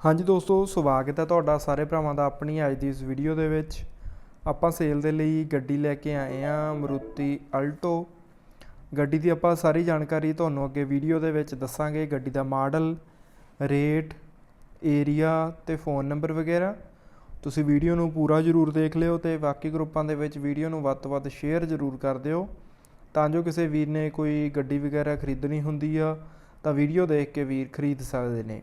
ਹਾਂਜੀ ਦੋਸਤੋ, ਸਵਾਗਤ ਹੈ ਤੁਹਾਡਾ ਸਾਰੇ ਭਰਾਵਾਂ ਦਾ ਆਪਣੀ ਅੱਜ ਦੀ ਇਸ ਵੀਡੀਓ ਦੇ ਵਿੱਚ। ਆਪਾਂ ਸੇਲ ਦੇ ਲਈ ਗੱਡੀ ਲੈ ਕੇ ਆਏ ਆ ਮਰੂਤੀ ਅਲਟੋ। ਗੱਡੀ ਦੀ ਆਪਾਂ ਸਾਰੀ ਜਾਣਕਾਰੀ ਤੁਹਾਨੂੰ ਅੱਗੇ ਵੀਡੀਓ ਦੇ ਵਿੱਚ ਦੱਸਾਂਗੇ। ਗੱਡੀ ਦਾ ਮਾਡਲ, ਰੇਟ ਏਰੀਆ ਤੇ ਫੋਨ ਨੰਬਰ ਵਗੈਰਾ। ਤੁਸੀਂ ਵੀਡੀਓ ਨੂੰ ਪੂਰਾ ਜ਼ਰੂਰ ਦੇਖ ਲਿਓ ਤੇ ਬਾਕੀ ਗਰੁੱਪਾਂ ਦੇ ਵਿੱਚ ਵੀਡੀਓ ਨੂੰ ਵੱਧ ਤੋਂ ਵੱਧ ਸ਼ੇਅਰ ਜ਼ਰੂਰ ਕਰ ਦਿਓ। ਤਾਂ ਜੋ ਕਿਸੇ ਵੀਰ ਨੇ ਕੋਈ ਗੱਡੀ ਵਗੈਰਾ ਖਰੀਦਣੀ ਹੁੰਦੀ ਆ, ਤਾਂ ਵੀਡੀਓ ਦੇਖ ਕੇ ਵੀਰ ਖਰੀਦ ਸਕਦੇ ਨੇ।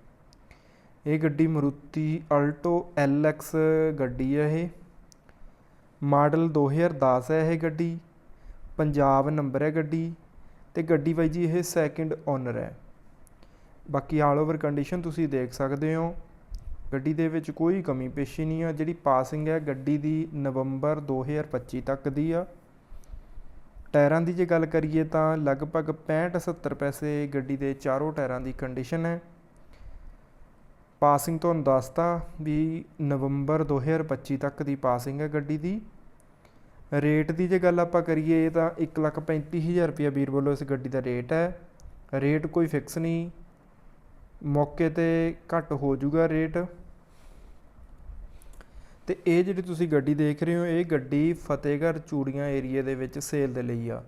ਇਹ ਗੱਡੀ ਮਰੂਤੀ ਅਲਟੋ LX ਗੱਡੀ ਹੈ ਇਹ। ਮਾਡਲ 2010 ਹੈ ਇਹ ਗੱਡੀ। ਪੰਜਾਬ ਨੰਬਰ ਹੈ ਗੱਡੀ ਤੇ ਗੱਡੀ ਬਾਈ ਜੀ ਇਹ ਸੈਕਿੰਡ ਓਨਰ ਹੈ। ਬਾਕੀ ਆਲ ਓਵਰ ਕੰਡੀਸ਼ਨ ਤੁਸੀਂ ਦੇਖ ਸਕਦੇ ਹੋ। ਗੱਡੀ ਦੇ ਵਿੱਚ ਕੋਈ ਕਮੀ ਪੇਸ਼ੀ ਨਹੀਂ ਆ, ਜਿਹੜੀ ਪਾਸਿੰਗ ਹੈ ਗੱਡੀ ਦੀ ਨਵੰਬਰ 2025 ਤੱਕ ਦੀ ਆ। ਟਾਇਰਾਂ ਦੀ ਜੇ ਗੱਲ ਕਰੀਏ ਤਾਂ ਲਗਭਗ 65 70 ਪੈਸੇ ਗੱਡੀ ਦੇ ਚਾਰੋਂ ਟਾਇਰਾਂ ਦੀ ਕੰਡੀਸ਼ਨ ਹੈ। ਪਾਸਿੰਗ ਤੁਹਾਨੂੰ ਦੱਸਤਾ ਵੀ ਨਵੰਬਰ 2025 ਤੱਕ ਦੀ ਪਾਸਿੰਗ ਹੈ ਗੱਡੀ ਦੀ। ਰੇਟ ਦੀ ਜੇ ਗੱਲ ਆਪਾਂ ਕਰੀਏ ਤਾਂ 135000 ਰੁਪਏ ਵੀਰ ਵੱਲੋਂ ਇਸ ਗੱਡੀ ਦਾ ਰੇਟ ਹੈ। ਰੇਟ ਕੋਈ ਫਿਕਸ ਨਹੀਂ। ਮੌਕੇ ਤੇ ਘੱਟ ਹੋ ਜਾਊਗਾ ਰੇਟ। ਤੇ ਇਹ ਜਿਹੜੀ ਤੁਸੀਂ ਗੱਡੀ ਦੇਖ ਰਹੇ ਹੋ, ਇਹ ਗੱਡੀ ਫਤਿਹਗੜ੍ਹ ਚੂੜੀਆਂ ਏਰੀਆ ਦੇ ਵਿੱਚ ਸੇਲ ਦੇ ਲਈ ਆ।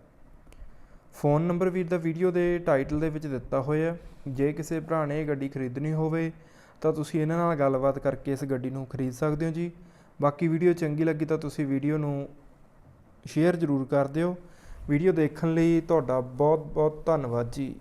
ਫੋਨ ਨੰਬਰ ਵੀਰ ਦਾ ਵੀਡੀਓ ਦੇ ਟਾਈਟਲ ਦੇ ਵਿੱਚ ਦਿੱਤਾ ਹੋਇਆ ਜੇ ਕਿਸੇ ਭਰਾ ਨੇ ਇਹ ਗੱਡੀ ਖਰੀਦਣੀ ਹੋਵੇ ਤਾਂ ਤੁਸੀਂ ਇਹਨਾਂ ਨਾਲ ਗੱਲਬਾਤ ਕਰਕੇ ਇਸ ਗੱਡੀ ਨੂੰ ਖਰੀਦ ਸਕਦੇ ਹੋ ਜੀ। ਬਾਕੀ ਵੀਡੀਓ ਚੰਗੀ ਲੱਗੀ ਤਾਂ ਤੁਸੀਂ ਵੀਡੀਓ ਨੂੰ ਸ਼ੇਅਰ ਜ਼ਰੂਰ ਕਰ ਦਿਓ। ਵੀਡੀਓ ਦੇਖਣ ਲਈ ਤੁਹਾਡਾ ਬਹੁਤ ਬਹੁਤ ਧੰਨਵਾਦ ਜੀ।